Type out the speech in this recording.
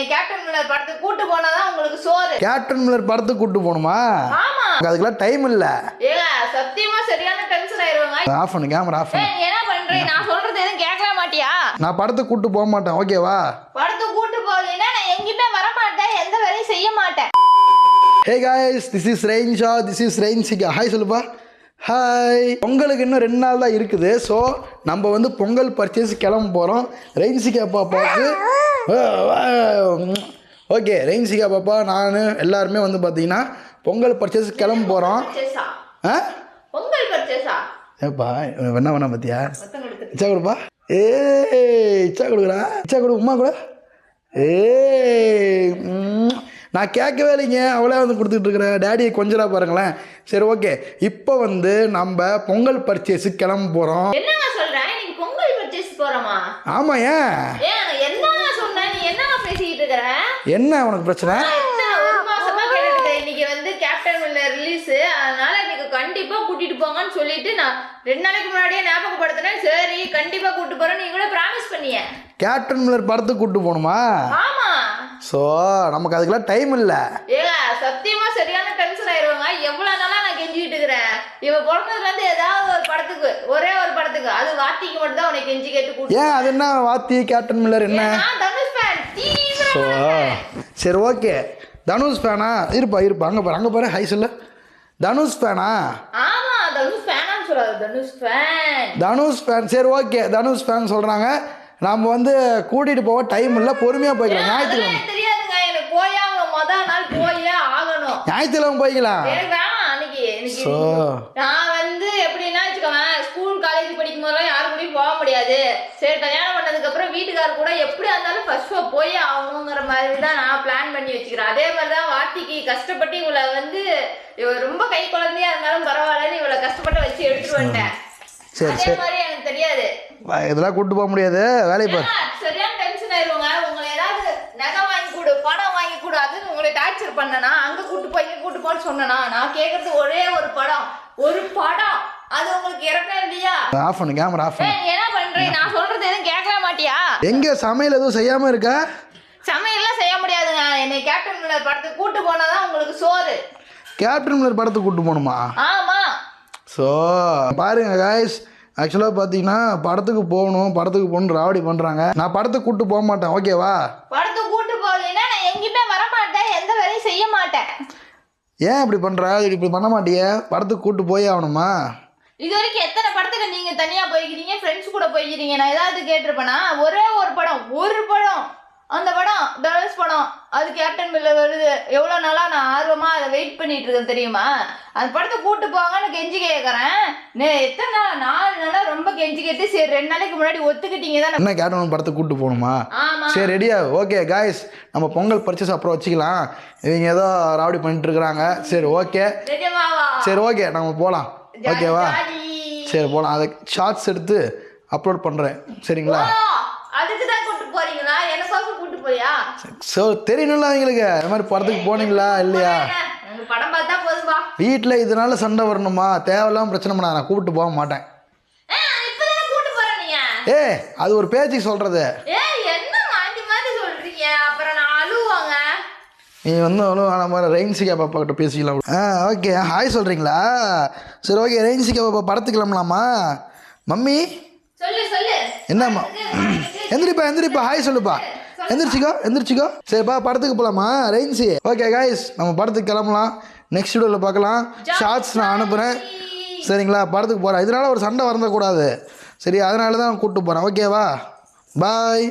என்னை captain Miller படத்துக்கு கூட்டு போனாதான் உங்களுக்கு சோறு. கேப்டன் மில்லர் படத்துக்கு கூட்டு போகணுமா? ஆமா. அதுக்கெல்லாம் டைம் இல்லை. ஏங்க சத்தியமா சரியான டென்ஷன் ஆயிருவாங்க. ஆஃப் பண்ணு கேமரா ஆஃப் பண்ணு. என்ன பண்ற? நான் சொல்றது எதுவும் கேட்கவே மாட்டியா? நான் படத்துக்கு கூட்டு போக மாட்டேன் ஓகேவா படத்துக்கு கூட்டு போகலைன்னா நான் எங்கேயுமே வர மாட்டேன் எந்த வேலையும் செய்ய மாட்டேன். Hey guys this is Rainsha this is Rainsika hi சொல்லுப்பா. ஹாய் பொங்கலுக்கு இன்னும் ரெண்டு நாள் தான் இருக்குது. ஸோ நம்ம வந்து பொங்கல் பர்ச்சேஸ் கிளம்ப போகிறோம் ரெயின்சிகா பாப்பாவுக்கு ஓகே ரெயின்சிகா பாப்பா நான் எல்லாருமே வந்து பார்த்தீங்கன்னா பொங்கல் பர்ச்சேஸ் கிளம்ப போகிறோம் ஆ? பொங்கல் பர்ச்சேஸா ஏப்பா என்ன பண்ண பார்த்தியா இச்சா கொடுப்பா? ஏ இச்சா கொடுக்குறா? இச்சா கொடு உமா கூட. ஏ நான் கேட்கவே இல்லைங்க. அவளே வந்து கொடுத்துட்டு இருக்கிறேன் டேடியை கொஞ்சரா பாருங்களேன். சரி ஓகே இப்போ வந்து நம்ம பொங்கல் பர்ச்சேஸுக்கு கிளம்ப போகிறோம் பர்ச்சேஸ் ஆமாம் ஏன்? என்ன உனக்கு பிரச்சனை? கண்டிப்பா கூட்டிட்டு போங்கன்னு சொல்லிட்டு நான் ரெண்டு நாளைக்கு முன்னாடியே ஞாபகப்படுத்தினேன். சரி கண்டிப்பா கூட்டு போறேன் நீ கூட ப்ராமிஸ் பண்ணிய. கேப்டன் மில்லர் படத்துக்கு கூப்பிட்டு போகணுமா? ஸோ நமக்கு அதுக்கெல்லாம் டைம் இல்லை. ஏங்க சத்தியமா சரியான டென்ஷன் ஆயிருவாங்க. எவ்வளவு நாளா நான் கெஞ்சிட்டு இருக்கிறேன். இவ பிறந்ததுல இருந்து ஏதாவது ஒரு படத்துக்கு ஒரே ஒரு படத்துக்கு அது வார்த்தைக்கு மட்டும் தான் உனக்கு கெஞ்சி கேட்டு ஏன் அது என்ன வாத்தி கேப்டன் மில்லர் என்ன? தனுஷ் ஃபேன் ஸோ சரி ஓகே தனுஷ் ஃபேனா இருப்பா இருப்பா. அங்கே பாரு அங்கே பாரு ஹை சொல்லு. தனுஷ் ஃபேனா ஆமா தனுஷ் ஃபேனான்னு சொல்லாது தனுஷ் ஃபேன் தனுஷ் ஃபேன் சரி ஓகே தனுஷ் ஃபேன் சொல்கிறாங்க நம்ம வந்து கூட்டிகிட்டு போக டைம் இல்லை பொறுமையாக போய்க்கலாம். ஞாயிற்றுக்கிழமை. ஆகணும். ஞாயிற்றுக்கிழமை போய்க்கலாம். ஸோ நான் வந்து எப்படின்னா வச்சுக்கோவேன் ஸ்கூல் காலேஜ் படிக்கும் போதெல்லாம் யாரு கூடயும் போக முடியாது. சரி கல்யாணம் பண்ணதுக்கு அப்புறம் வீட்டுக்காரர் கூட எப்படியா இருந்தாலும் ஃபர்ஸ்ட் ஷோ போய் ஆகணுங்கிற மாதிரி தான் நான் பிளான் பண்ணி வச்சுக்கிறேன். அதே மாதிரி தான் வார்த்தைக்கு கஷ்டப்பட்டு இவளை வந்து ரொம்ப கை குழந்தையா இருந்தாலும் பரவாயில்லன்னு இவளை கஷ்டப்பட்டு வச்சு எடுத்துட்டு வந்துட்டேன். அதே மாதிரி இதெல்லாம் கூப்பிட்டு போக முடியாது. வேலையை பாரு. சரியான டென்ஷன் ஆயிருவாங்க உங்களை ஏதாவது நகை வாங்கி கொடு பணம் வாங்கி கொடு அதுன்னு உங்களை டார்ச்சர் பண்ணனா அங்க கூட்டு போய் கூட்டு போன்னு சொன்னனா நான் கேக்குறது ஒரே ஒரு படம். ஒரு படம். அது உங்களுக்கு இறக்கம் இல்லையா? ஆஃப் பண்ணு கேமரா ஆஃப் பண்ணு. என்ன பண்ற? நான் சொல்றது எதுவும் கேட்கவே மாட்டியா? எங்கே சமையல் எதுவும் செய்யாமல் இருக்கா? சமையல்லாம் செய்ய முடியாதுங்க. என்னை கேப்டன் மில்லர் படத்துக்கு கூட்டு போனாதான் உங்களுக்கு சோறு. கேப்டன் மில்லர் படத்துக்கு கூப்பிட்டு போகணுமா? ஆமா. ஸோ பாருங்க காய்ஸ் ஆக்சுவலாக பார்த்தீங்கன்னா படத்துக்கு போகணும் படத்துக்கு போகணும் ராவடி பண்ணுறாங்க நான் படத்துக்கு கூப்பிட்டு போக மாட்டேன் ஓகேவா படத்துக்கு கூட்டு போகலைன்னா நான் எங்கேயுமே வர மாட்டேன் எந்த வேலையும் செய்ய மாட்டேன். ஏன் இப்படி பண்ணுற இப்படி பண்ண மாட்டியே? படத்துக்கு கூப்பிட்டு போய் ஆகணுமா? இது வரைக்கும் எத்தனை படத்துக்கு நீங்க தனியா போய்க்கிறீங்க ஃப்ரெண்ட்ஸ் கூட போய்க்கிறீங்க? நான் ஏதாவது கேட்டிருப்பேனா? ஒரே ஒரு படம் ஒரு படம். அந்த படம் தனுஷ் படம் அது கேப்டன் பில்ல வருது. எவ்வளோ நாளா நான் ஆர்வமா அதை வெயிட் பண்ணிட்டு இருக்கேன் தெரியுமா? அந்த படத்தை கூட்டு போங்கன்னு கெஞ்சி கேட்குறேன் எத்தனை நாள்? நாலு நாளா ரொம்ப கெஞ்சி கேட்டு சரி ரெண்டு நாளைக்கு முன்னாடி ஒத்துக்கிட்டீங்க தான். என்ன கேப்டன் படத்துக்கு கூப்பிட்டு போகணுமா? சரி ரெடியா ஓகே காய்ஸ் நம்ம பொங்கல் பர்ச்சேஸ் அப்புறம் வச்சுக்கலாம். இவங்க ஏதோ ராவடி பண்ணிட்டு இருக்கிறாங்க. சரி ஓகே சரி ஓகே நம்ம போகலாம் ஓகேவா. சரி போகலாம் அதை ஷார்ட்ஸ் எடுத்து அப்லோட் பண்ணுறேன் சரிங்களா ஓ, அதுக்கு தான் கூட்டு போறீங்களா எனக்காக கூட்டு போறியா? ஸோ தெரியணும்ல அவங்களுக்கு. இந்த மாதிரி படத்துக்கு போனீங்களா இல்லையா? படம் பார்த்தா போதும்பா வீட்டில் இதனால சண்டை வரணுமா? தேவையில்லாம பிரச்சனை பண்ண நான் கூப்பிட்டு போக மாட்டேன். ஆ, இப்பதானே கூட்டு போறேன் நீங்க? ஏ அது ஒரு பேச்சுக்கு சொல்கிறது ஏய் என்ன மாத்தி மாத்தி சொல்றீங்க? அப்புறம் நான் அழுவாங்க நீ வந்து அவ்வளோ நம்ம ரெயின்சிகா பாப்பா கிட்ட பேசிக்கலாம். ஆ ஓகே ஹாய் சொல்கிறீங்களா சரி ஓகே ரெயின்சிகா பாப்பா படத்துக்கு கிளம்பலாமா? மம்மி? சொல்லு சொல்லு. என்னம்மா? எந்திரிப்பா எந்திரிப்பா. ஹாய் சொல்லுப்பா. எந்திரிச்சிக்கோ எந்திரிச்சிக்கோ. சரிப்பா படத்துக்கு போகலாமா ரெயின்சி ஓகே காய்ஸ் நம்ம படத்துக்கு கிளம்பலாம். நெக்ஸ்ட் வீடியோவில் பார்க்கலாம். ஷார்ட்ஸ் நான் அனுப்புகிறேன் சரிங்களா படத்துக்கு போகிறேன் இதனால ஒரு சண்டை வரந்தக்கூடாது சரி அதனால தான் கூப்பிட்டு போகிறேன் ஓகேவா பாய்